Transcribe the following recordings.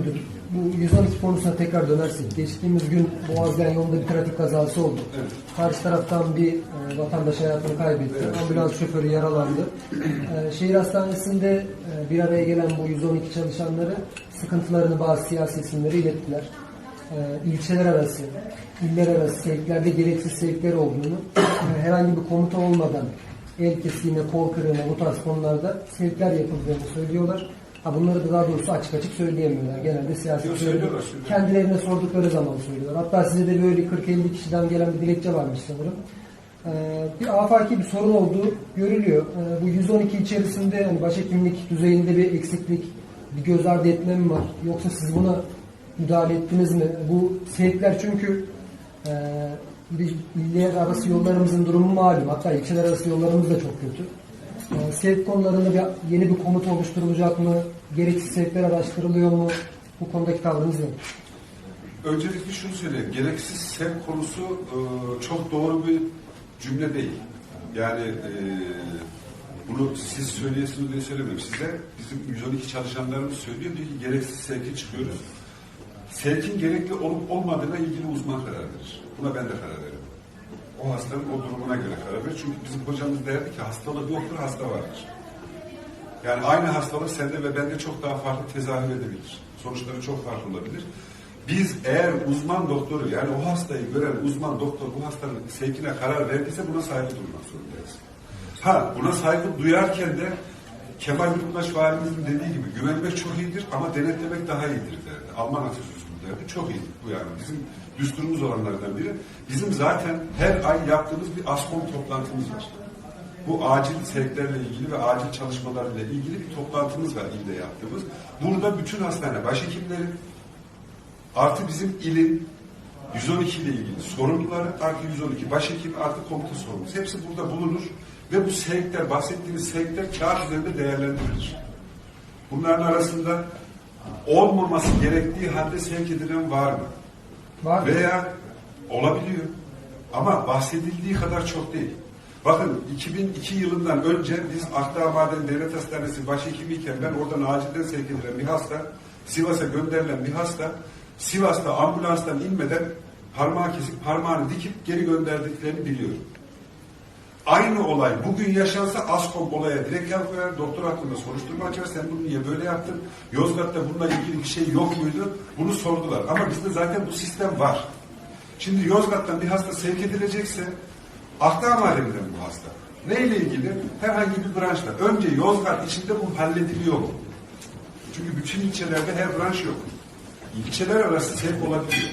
Müdürüm, bu 112 konusuna tekrar dönersek, geçtiğimiz gün Boğazgen yolunda bir trafik kazası oldu. Evet. Karşı taraftan bir e, vatandaş hayatını kaybetti. Ambulans şoförü yaralandı. E, şehir hastanesinde e, bir araya gelen bu 112 çalışanları sıkıntılarını bazı siyasi isimlere ilettiler. E, ilçeler arası, iller arası sevklerde gereksiz sevkler olduğunu, e, herhangi bir komuta olmadan el kesimi, kol kırığına bu tarz konularda sevkler yapıldığını söylüyorlar. Ha bunları da daha doğrusu açık açık söyleyemiyorlar. Genelde siyasi Yok, söylüyor. söylüyorlar, söylüyorlar. Kendilerine sordukları zaman söylüyorlar. Hatta size de böyle 40-50 kişiden gelen bir dilekçe varmış sanırım. Ee, bir afaki bir sorun olduğu görülüyor. Ee, bu 112 içerisinde hani başhekimlik düzeyinde bir eksiklik, bir göz ardı etme mi var? Yoksa siz buna müdahale ettiniz mi? Bu sevkler çünkü e, il- iller arası yollarımızın durumu malum. Hatta ilçeler arası yollarımız da çok kötü. Ee, sevk konularında bir, yeni bir komut oluşturulacak mı? Gereksiz sevkler araştırılıyor mu? Bu konudaki tavrınız ne? Öncelikle şunu söyleyeyim. Gereksiz sevk konusu e, çok doğru bir cümle değil. Yani e, bunu siz söyleyesiniz diye söylemiyorum. Size bizim 112 çalışanlarımız söylüyor. Diyor ki gereksiz sevke çıkıyoruz. Sevkin gerekli olup olmadığına ilgili uzman karar verir. Buna ben de karar veririm. O hastanın o durumuna göre karar verir. Çünkü bizim hocamız derdi ki hastalık yoktur, hasta vardır. Yani aynı hastalık sende ve bende çok daha farklı tezahür edebilir. Sonuçları çok farklı olabilir. Biz eğer uzman doktoru yani o hastayı gören uzman doktor bu hastanın sevkine karar verdiyse buna saygı duymak zorundayız. Ha buna saygı duyarken de Kemal Yurtbaş Valimizin dediği gibi güvenmek çok iyidir ama denetlemek daha iyidir derdi. Alman atasözü derdi. Çok iyi bu yani. Bizim düsturumuz olanlardan biri. Bizim zaten her ay yaptığımız bir ASKOM toplantımız var. Bu acil sevklerle ilgili ve acil çalışmalarla ilgili bir toplantımız var ilde yaptığımız. Burada bütün hastane başhekimleri artı bizim ilin 112 ile ilgili sorumluları artı 112 başhekim artı komuta sorumlusu. Hepsi burada bulunur ve bu sevkler, bahsettiğimiz sevkler kağıt üzerinde değerlendirilir. Bunların arasında olmaması gerektiği halde sevk edilen var mı? Var? Veya olabiliyor. Ama bahsedildiği kadar çok değil. Bakın 2002 yılından önce biz Akdağ Maden Devlet Hastanesi başhekimiyken ben oradan acilden sevk edilen bir hasta, Sivas'a gönderilen bir hasta, Sivas'ta ambulanstan inmeden parmağı kesip parmağını dikip geri gönderdiklerini biliyorum. Aynı olay bugün yaşansa ASKOM olaya direkt el koyar, doktor hakkında soruşturma açar, sen bunu niye böyle yaptın? Yozgat'ta bununla ilgili bir şey yok muydu? Bunu sordular. Ama bizde zaten bu sistem var. Şimdi Yozgat'tan bir hasta sevk edilecekse Akdağ Mahallem'den bu hasta. Neyle ilgili? Herhangi bir branşla. Önce Yozgat içinde bu hallediliyor? Çünkü bütün ilçelerde her branş yok. İlçeler arası sevk olabiliyor.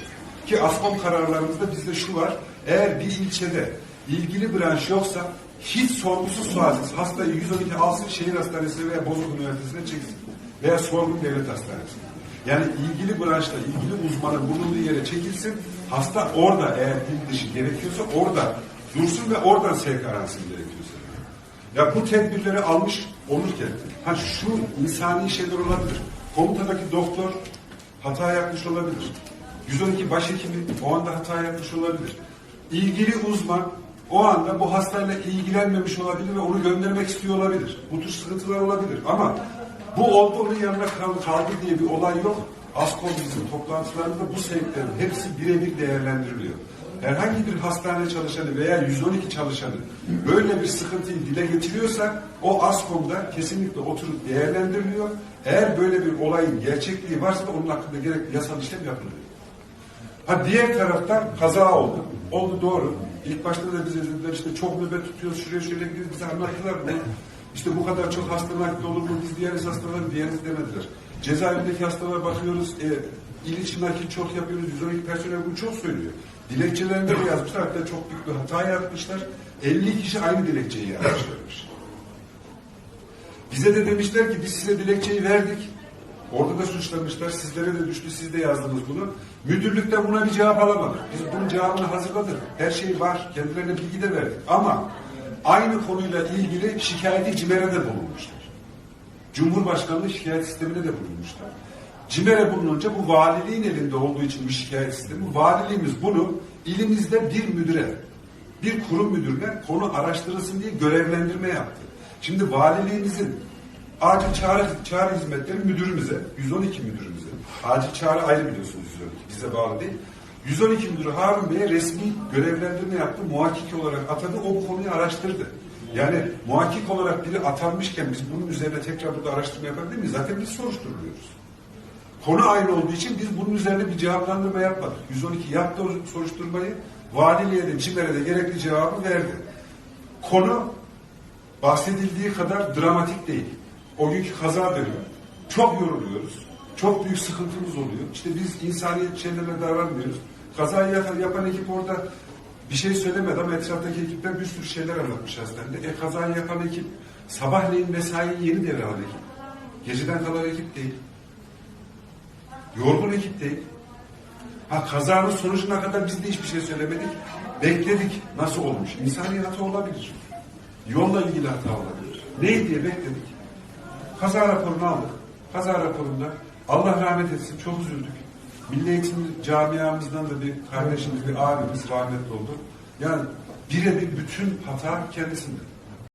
Ki ASKOM kararlarımızda bizde şu var. Eğer bir ilçede ilgili branş yoksa hiç sorgusuz sualsiz hastayı 112 alsın şehir hastanesine veya Bozok Üniversitesi'ne çeksin. Veya sorgun devlet hastanesine. Yani ilgili branşla ilgili uzmanın bulunduğu yere çekilsin. Hasta orada eğer dil dışı gerekiyorsa orada dursun ve oradan sevk aransın gerekiyorsa. Ya bu tedbirleri almış olurken ha şu insani şeyler olabilir. Komutadaki doktor hata yapmış olabilir. 112 başhekimi o anda hata yapmış olabilir. İlgili uzman o anda bu hastayla ilgilenmemiş olabilir ve onu göndermek istiyor olabilir. Bu tür sıkıntılar olabilir. Ama bu oldu onun yanına kal- kaldı diye bir olay yok. ASKOM bizim toplantılarında bu sevklerin hepsi birebir değerlendiriliyor. Herhangi bir hastane çalışanı veya 112 çalışanı böyle bir sıkıntıyı dile getiriyorsa o ASKOM'da kesinlikle oturup değerlendiriliyor. Eğer böyle bir olayın gerçekliği varsa onun hakkında gerekli yasal işlem yapılıyor. Ha diğer taraftan kaza oldu. Oldu doğru. İlk başta da bize dediler işte çok nöbet tutuyoruz şuraya şöyle gidiyoruz. Bize anlattılar bunu. İşte bu kadar çok hasta nakli olur mu? Biz diğeriz hastalar diğeriz demediler. Cezaevindeki hastalara bakıyoruz. E, il için nakil çok yapıyoruz. 112 personel bunu çok söylüyor. Dilekçelerinde de yazmışlar. Hatta çok büyük bir hata yapmışlar. 50 kişi aynı dilekçeyi yazmışlarmış. Bize de demişler ki biz size dilekçeyi verdik. Orada da suçlamışlar. Sizlere de düştü. Siz de yazdınız bunu. Müdürlükte buna bir cevap alamadık. Biz bunun cevabını hazırladık. Her şey var. Kendilerine bilgi de verdik. Ama aynı konuyla ilgili şikayeti CİMER'e de bulunmuşlar. Cumhurbaşkanlığı şikayet sistemine de bulunmuşlar. CİMER'e bulununca bu valiliğin elinde olduğu için bir şikayet sistemi. Valiliğimiz bunu ilimizde bir müdüre, bir kurum müdürüne konu araştırılsın diye görevlendirme yaptı. Şimdi valiliğimizin acil çağrı, çağrı hizmetleri müdürümüze, 112 müdürümüze, acil çağrı ayrı biliyorsunuz 112, bize bağlı değil. 112 müdürü Harun Bey'e resmi görevlendirme yaptı, muhakkik olarak atadı, o bu konuyu araştırdı. Yani muhakkik olarak biri atanmışken biz bunun üzerine tekrar burada araştırma yapabilir miyiz? Zaten biz soruşturuluyoruz. Konu aynı olduğu için biz bunun üzerine bir cevaplandırma yapmadık. 112 yaptı o soruşturmayı, valiliğe de CİMER'e de gerekli cevabı verdi. Konu bahsedildiği kadar dramatik değil. O günkü kaza dönüyor. Çok yoruluyoruz. Çok büyük sıkıntımız oluyor. İşte biz insani şeylerle davranmıyoruz. Kazayı yapan, ekip orada bir şey söylemedi ama etraftaki ekipler bir sürü şeyler anlatmış hastanede. E kazayı yapan ekip sabahleyin mesaiyi yeni devralan ekip. Geceden kalan ekip değil. Yorgun ekip değil. Ha kazanın sonucuna kadar biz de hiçbir şey söylemedik. Bekledik. Nasıl olmuş? İnsani hata olabilir. Yolla ilgili hata olabilir. Neydi diye bekledik. Kaza raporunu aldık. Kaza raporunda Allah rahmet etsin çok üzüldük. Milli Eğitim camiamızdan da bir kardeşimiz, bir abimiz rahmetli oldu. Yani birebir bütün hata kendisinde.